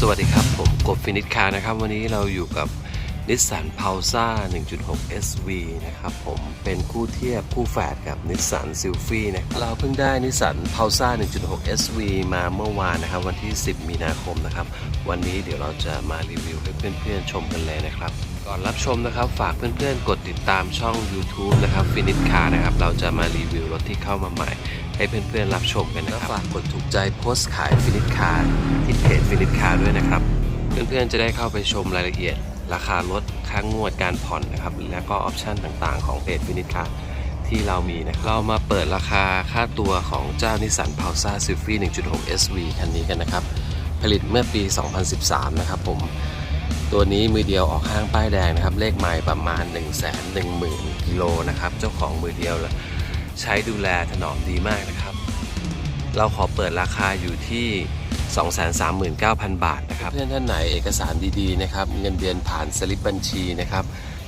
สวัสดีครับ ผมกบฟินิชคาร์นะครับ วันนี้เราอยู่กับนิสสันพาวซ่า1.6 SV นะครับ ผมเป็นคู่เทียบคู่แฝดกับนิสสันซิลฟี่นะเราเพิ่งได้นิสสันพาวซ่า1.6 SV มาเมื่อวานนะครับ วันที่ 10 มีนาคมนะครับ วันนี้เดี๋ยวเราจะมารีวิวให้เพื่อนๆชมกันเลยนะครับ ก่อนรับชมนะครับ ฝากเพื่อนๆ กดติดตามช่อง YouTube นะครับฟินิชคาร์นะครับ เราจะมารีวิวรถที่เข้ามาใหม่ ให้เพื่อนๆ รับชมกันนะครับ ฝากกดถูกใจโพสต์ขายฟินิชคาร์ที่เพจฟินิชคาร์ด้วยนะครับ เพื่อนๆ จะได้เข้าไปชมรายละเอียด ราคารถค่างวดการผ่อนนะครับ แล้วก็ออปชันต่างๆ ของเพจฟินิชคาร์ที่เรามีนะครับเรามาเปิดราคาค่าตัวของเจ้านิสสันพาวซ่าซิลฟี่1.6 SV คันนี้กันนะครับ ผลิตเมื่อปี 2013 นะครับผม ตัวนี้มือเดียวออกห้างป้ายแดงนะครับ เลขไมล์ประมาณ 1 1 0 0 0 0กิโลนะครับ เจ้าของมือเดียวเลยใช้ดูแลถนอมดีมากนะครับ เราขอเปิดราคาอยู่ที่ 239,000 บาทนะครับ เพื่อนท่านไหนเอกสารดีๆนะครับ เงินเดือนผ่านสลิปบัญชีนะครับ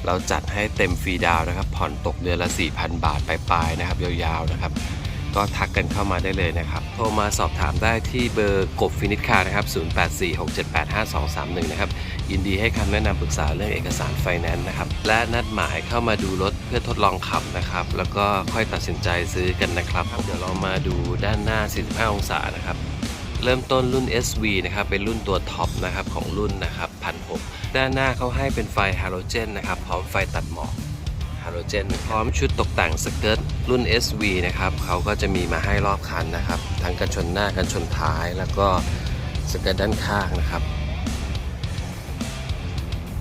เราจัดให้เต็มฟรีดาวน์นะครับ ผ่อนตกเดือนละ 4,000 บาทปลายๆนะครับ ยาวๆนะครับ ก็ทักกันเข้ามาได้เลยนะครับ โทรมาสอบถามได้ที่เบอร์กบฟินิชคาร์นะครับ 0846785231 นะครับ ยินดีให้คำแนะนำปรึกษาเรื่องเอกสารไฟแนนซ์นะครับ และนัดหมายเข้ามาดูรถเพื่อทดลองขับนะครับ แล้วก็ค่อยตัดสินใจซื้อกันนะครับ เดี๋ยวเรามาดูด้านหน้า 45 องศานะครับเริ่มต้นรุ่น SV นะครับ เป็นรุ่นตัวท็อปนะครับของรุ่นนะครับ1,600ด้านหน้าเขาให้เป็นไฟฮาโลเจนนะครับ พร้อมไฟตัดหมอก โลเจน พร้อมชุดตกแต่งสเกิร์ตรุ่น SV นะครับเขาก็จะมีมาให้รอบคันนะครับ ทั้งกันชนหน้ากันชนท้ายแล้วก็สเกิร์ตด้านข้างนะครับ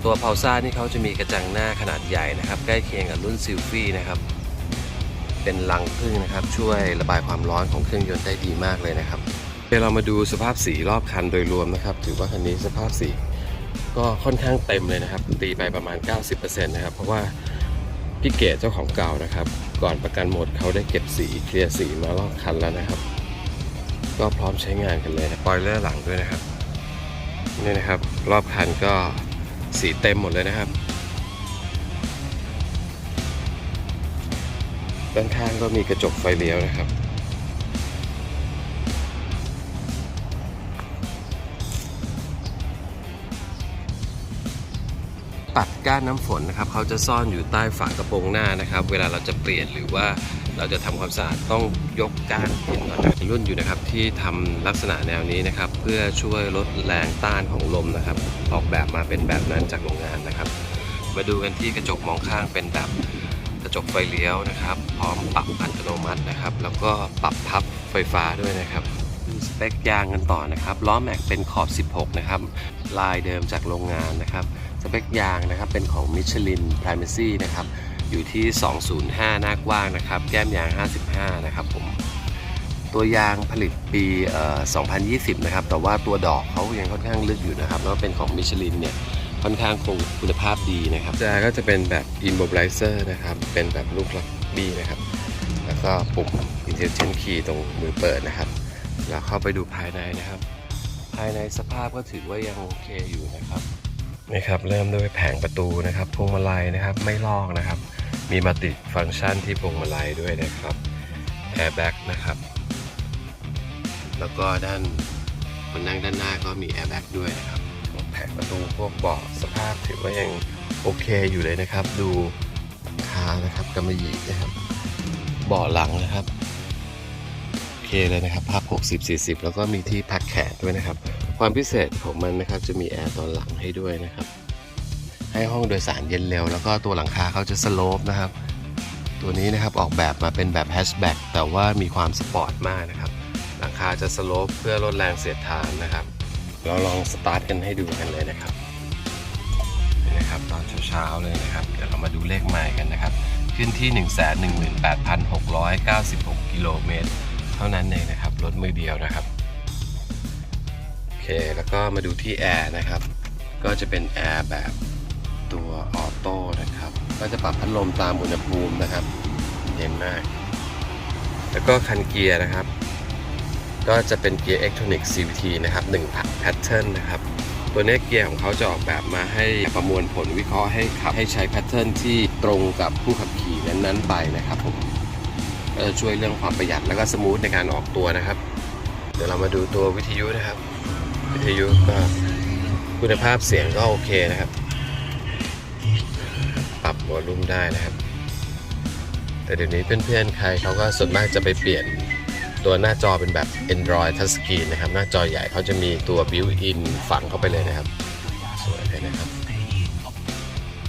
ตัวเพาซ่านี่เขาจะมีกระจังหน้าขนาดใหญ่นะครับ ใกล้เคียงกับรุ่นซิลฟี่นะครับเป็นรังพึ่งนะครับ ช่วยระบายความร้อนของเครื่องยนต์ได้ดีมากเลยนะครับเดี๋ยวเรามาดูสภาพสีรอบคันโดยรวมนะครับ ถือว่าคันนี้สภาพสีก็ค่อนข้างเต็มเลยนะครับ ตีไปประมาณ 90%นะครับ เพราะว่า พี่เกดเจ้าของเก่านะครับ ก่อนประกันหมดเขาได้เก็บสีเคลียร์สีมารอบคันแล้วนะครับ ก็พร้อมใช้งานกันเลยนะปอยเลอร์หลังด้วยนะครับนี่นะครับ รอบคันก็สีเต็มหมดเลยนะครับ ด้านข้างก็มีกระจกไฟเลี้ยวนะครับ ปัดก้านน้ำฝนนะครับเขาจะซ่อนอยู่ใต้ฝากระโปรงหน้านะครับ เวลาเราจะเปลี่ยนหรือว่าเราจะทำความสะอาดต้องยกก้านเป็นก่อนนะรุ่นอยู่นะครับที่ทำลักษณะแนวนี้นะครับ เพื่อช่วยลดแรงต้านของลมนะครับ ออกแบบมาเป็นแบบนั้นจากโรงงานนะครับ มาดูกันที่กระจกมองข้างเป็นแบบกระจกไฟเลี้ยวนะครับ พร้อมปรับอัตโนมัตินะครับ แล้วก็ปรับพับไฟฟ้าด้วยนะครับสเปคยางกันต่อนะครับล้อแม็กเป็นขอบ 16 นะครับ ลายเดิมจากโรงงานนะครับ สเปคยางนะครับเป็นของมิชลิน Primacy นะครับอยู่ที่ 205 หน้ากว้างนะครับแก้มยาง 55 นะครับผมตัวยางผลิตปีเอ่อ2020 นะครับ แต่ว่าตัวดอกเขายังค่อนข้างลึกอยู่นะครับ แล้วเป็นของมิชลินเนี่ย ค่อนข้างคงคุณภาพดีนะครับจาก็จะเป็นแบบ Immobilizer นะครับ เป็นแบบลูกล็อกบี้นะครับ แล้วก็ปุ่ม Intelligent Key ตรงมือเปิดนะครับแล้วเข้าไปดูภายในนะครับ ภายในสภาพก็ถือว่ายังโอเคอยู่นะครับ นี่ครับเริ่มด้วยแผงประตูนะครับพวงมาลัยนะครับไม่ลอกนะครับ มีมัลติฟังก์ชันที่พวงมาลัยด้วยนะครับแอร์แบ็กนะครับแล้วก็ด้านคนนั่งด้านหน้าก็มีแอร์แบ็กด้วยนะครับแผงประตูพวกเบาะสภาพถือว่ายังโอเคอยู่เลยนะครับ ดูคานะครับกำมะหยี่นะครับเบาะหลังนะครับโอเคเลยนะครับภาพ 60 40 แล้วก็มีที่พักแขนด้วยนะครับ ความพิเศษของมันนะครับจะมีแอร์ตอนหลังให้ด้วยนะครับ ให้ห้องโดยสารเย็นเร็ว แล้วก็ตัวหลังคาเขาจะสโลปนะครับ ตัวนี้นะครับออกแบบมาเป็นแบบแฮชแบ็กแต่ว่ามีความสปอร์ตมากนะครับ หลังคาจะสโลปเพื่อลดแรงเสียดทานนะครับ เราลองสตาร์ทกันให้ดูกันเลยนะครับนี่นะครับตอนเช้าๆเลยนะครับ เดี๋ยวเรามาดูเลขใหม่กันนะครับ ขึ้นที่ 118,696 กิโลเมตรเท่านั้นเองนะครับรถมือเดียวนะครับ เคแล้วก็มาดูที่แอร์นะครับ ก็จะเป็นแอร์แบบตัวออโต้นะครับ ก็จะปรับพัดลมตามอุณหภูมินะครับ เย็นมาก แล้วก็คันเกียร์นะครับ ก็จะเป็นเกียร์ Electronic CVT นะครับ1 Pattern นะครับ ตัวนี้เกียร์ของเขาจะออกแบบมาให้ประมวลผลวิเคราะห์ให้ขับให้ใช้แพทเทิร์นที่ตรงกับผู้ขับขี่นั้นๆไปนะครับผมก็จะช่วยเรื่องความประหยัดแล้วก็สมูทในการออกตัวนะครับ เดี๋ยวเรามาดูตัววิทยุนะครับ วิทยุก็คุณภาพเสียงก็โอเคนะครับ ปรับวอลลุ่มได้นะครับ แต่เดี๋ยวนี้เพื่อนๆ ใครเขาก็ส่วนมากจะไปเปลี่ยนตัวหน้าจอเป็นแบบ Android Touchscreen นะครับ หน้าจอใหญ่เขาจะมีตัว built-in ฝังเข้าไปเลยนะครับ สวยเลยนะครับ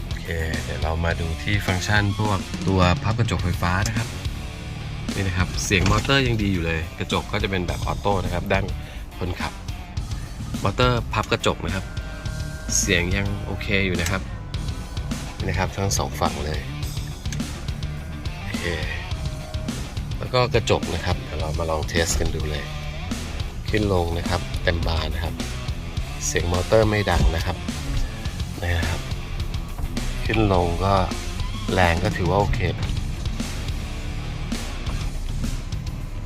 โอเคเดี๋ยวเรามาดูที่ฟังก์ชันพวกตัวพับกระจกไฟฟ้านะครับนี่นะครับ เสียงมอเตอร์ยังดีอยู่เลย กระจกก็จะเป็นแบบออโต้นะครับ ด้านคนขับ มอเตอร์พับกระจกนะครับ เสียงยังโอเคอยู่นะครับนะครับทั้งสองฝั่งเลยโอเคแล้วก็กระจกนะครับเดี๋ยวเรามาลองเทสกันดูเลย ขึ้นลงนะครับเต็มบานนะครับ เสียงมอเตอร์ไม่ดังนะครับนะครับ ขึ้นลงก็แรงก็ถือว่าโอเค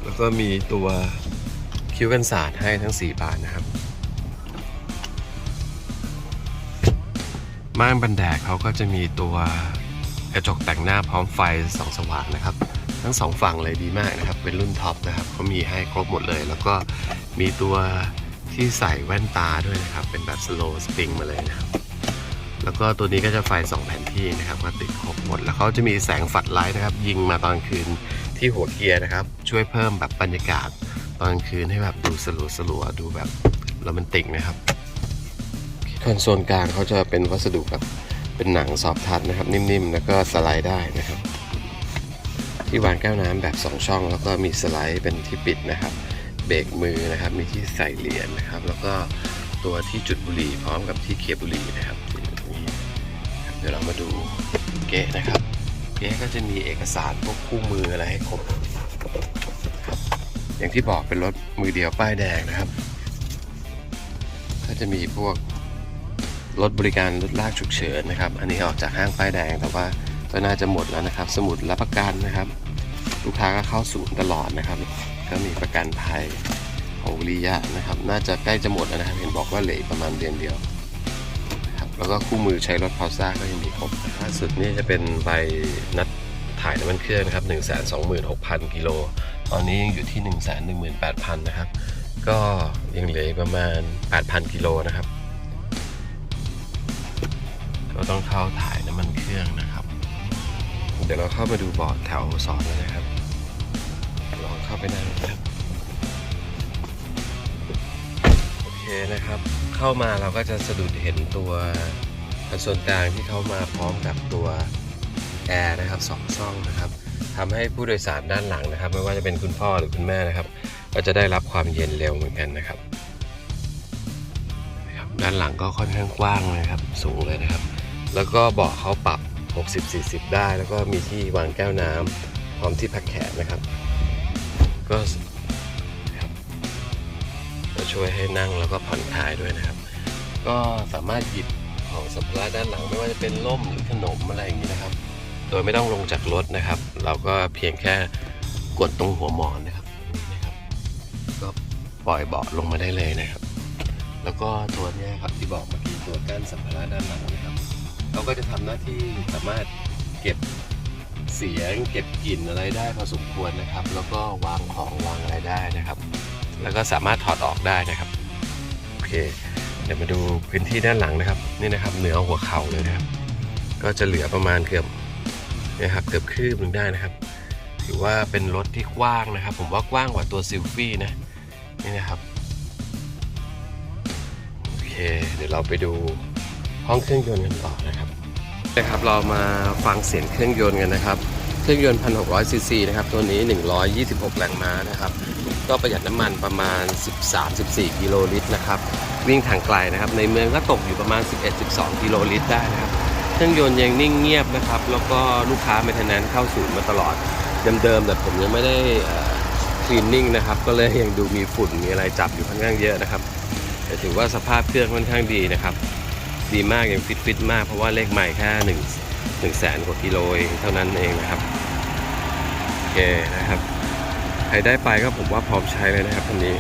แล้วก็มีตัวคิวกันศาสตร์ให้ทั้ง 4 บานนะครับ ม่านบันแดดเขาก็จะมีตัวกระจกแต่งหน้าพร้อมไฟสองสว่างนะครับ ทั้งสองฝั่งเลยดีมากนะครับ เป็นรุ่นท็อปนะครับเขามีให้ครบหมดเลย แล้วก็มีตัวที่ใส่แว่นตาด้วยนะครับ เป็นแบบสโลว์สปริงมาเลยนะครับ แล้วก็ตัวนี้ก็จะไฟสองแผ่นที่นะครับมาติดครบหมด แล้วเขาจะมีแสงฝัดไลท์นะครับ ยิงมาตอนคืนที่หัวเกียร์นะครับ ช่วยเพิ่มแบบบรรยากาศตอนคืนให้แบบดูสลัวสลัวๆดูแบบโรแมนติกนะครับ คอนโซลกลางเขาจะเป็นวัสดุแบบเป็นหนังซอฟทัชนะครับ นิ่มๆ แล้วก็สไลด์ได้นะครับ ที่วางแก้วน้ำแบบ 2 ช่อง แล้วก็มีสไลด์เป็นที่ปิดนะครับ เบรกมือนะครับ มีที่ใส่เหรียญนะครับ แล้วก็ตัวที่จุดบุหรี่พร้อมกับที่เคียบุหรี่นะครับตรงนี้เดี๋ยวเรามาดูเก๊ะนะครับ เก๊ะก็จะมีเอกสารพวกคู่มืออะไรให้ครบอย่างที่บอกเป็นรถมือเดียวป้ายแดงนะครับ ก็จะมีพวก รถบริการรถลากฉุกเฉินนะครับ อันนี้ออกจากห้างป้ายแดง แต่ว่าก็น่าจะหมดแล้วนะครับ สมุดรับประกันนะครับ ลูกค้าก็เข้าศูนย์ตลอดนะครับ ก็มีประกันภัยของวิริยะนะครับ น่าจะใกล้จะหมดแล้วนะครับ เห็นบอกว่าเหลือประมาณเดือนเดียวครับแล้วก็คู่มือใช้รถพาวซ่าก็ยังมีครบล่าสุดนี่จะเป็นใบนัดถ่ายน้ำมันเครื่องนะครับ 1 2 6 0 0 0 กิโล ตอนนี้ยังอยู่ที่ 1 1 8 0 0 0 นะครับ ก็ยังเหลือประมาณ 8,000 กิโลนะครับ ก็ต้องเข้าถ่ายน้ำมันเครื่องนะครับ เดี๋ยวเราเข้ามาดูบอร์ดแถวสองเลยนะครับลองเข้าไปนั่งนะครับโอเคนะครับ เข้ามาเราก็จะสะดุดเห็นตัวคอนโซลกลางที่เข้ามาพร้อมกับตัวแอร์นะครับสองช่องนะครับทำให้ผู้โดยสารด้านหลังนะครับ ไม่ว่าจะเป็นคุณพ่อหรือคุณแม่นะครับ ก็จะได้รับความเย็นเร็วเหมือนกันนะครับด้านหลังก็ค่อนข้างกว้างเลยครับ สูงเลยนะครับ แล้วก็เบาะเขาปรับ 60-40 ได้ แล้วก็มีที่วางแก้วน้ำพร้อมที่พักแขนนะครับ ก็จะช่วยให้นั่งแล้วก็ผ่อนคลายด้วยนะครับ ก็สามารถหยิบของสัมภาระด้านหลังไม่ว่าจะเป็นล่มหรือขนมอะไรอย่างนี้นะครับ โดยไม่ต้องลงจากรถนะครับ เราก็เพียงแค่กดตรงหัวหมอนนะครับนะครับก็ปล่อยเบาะลงมาได้เลยนะครับ แล้วก็ตัวนี้ครับที่บอกเมื่อกี้ตัวกั้นสัมภาระด้านหลังนะครับ เราก็จะทำหน้าที่สามารถเก็บเสียง เก็บกลิ่นอะไรได้พอสมควรนะครับ แล้วก็วางของวางอะไรได้นะครับ แล้วก็สามารถถอดออกได้นะครับโอเค เดี๋ยวมาดูพื้นที่ด้านหลังนะครับนี่นะครับเหนือหัวเข่าเลยนะครับ ก็จะเหลือประมาณเกือบนะครับเกือบคืบหนึ่งได้นะครับถือว่าเป็นรถที่กว้างนะครับ ผมว่ากว้างกว่าตัวซิลฟี่นะนี่นะครับโอเค เดี๋ยวเราไปดู ห้องเครื่องยนต์กันต่อนะครับนะครับเรามาฟังเสียงเครื่องยนต์กันนะครับ เครื่องยนต์ 1,600 ซีซีนะครับ ตัวนี้ 126 แรงม้านะครับ ก็ประหยัดน้ำมันประมาณ 13-14 กิโลลิตรนะครับ วิ่งทางไกลนะครับ ในเมืองก็ตกอยู่ประมาณ 11-12 กิโลลิตรได้นะครับ เครื่องยนต์ยังนิ่งเงียบนะครับ แล้วก็ลูกค้าเมนเทนแนนเข้าศูนย์มาตลอด เดิมๆแต่ผมยังไม่ได้คลีนนิ่งนะครับ ก็เลยยังดูมีฝุ่นมีอะไรจับอยู่ค่อนข้างเยอะนะครับแต่ถือว่าสภาพเครื่องค่อนข้างดีนะครับ ดีมากยังฟิตฟิตๆมากเพราะว่าเลขใหม่แค่หนึ่งหนึ่งแสนกว่ากิโลเองเท่านั้นเองนะครับโอเคนะครับใครได้ไปก็ผมว่าพร้อมใช้เลยนะครับคันนี้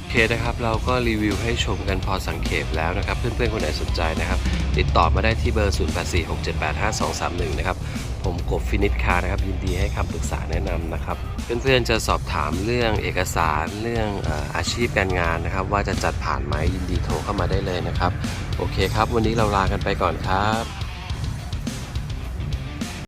โอเคนะครับเราก็รีวิวให้ชมกันพอสังเขปแล้วนะครับ เพื่อนๆคนไหนสนใจนะครับ ติดต่อมาได้ที่เบอร์ 0846785231 นะครับ ผมกบฟินิชคาร์นะครับยินดีให้คำปรึกษาแนะนำนะครับ เพื่อนๆจะสอบถามเรื่องเอกสารเรื่องอาชีพการงานนะครับ ว่าจะจัดผ่านไหมยินดีโทรเข้ามาได้เลยนะครับ โอเคครับ วันนี้เราลากันไปก่อนครับ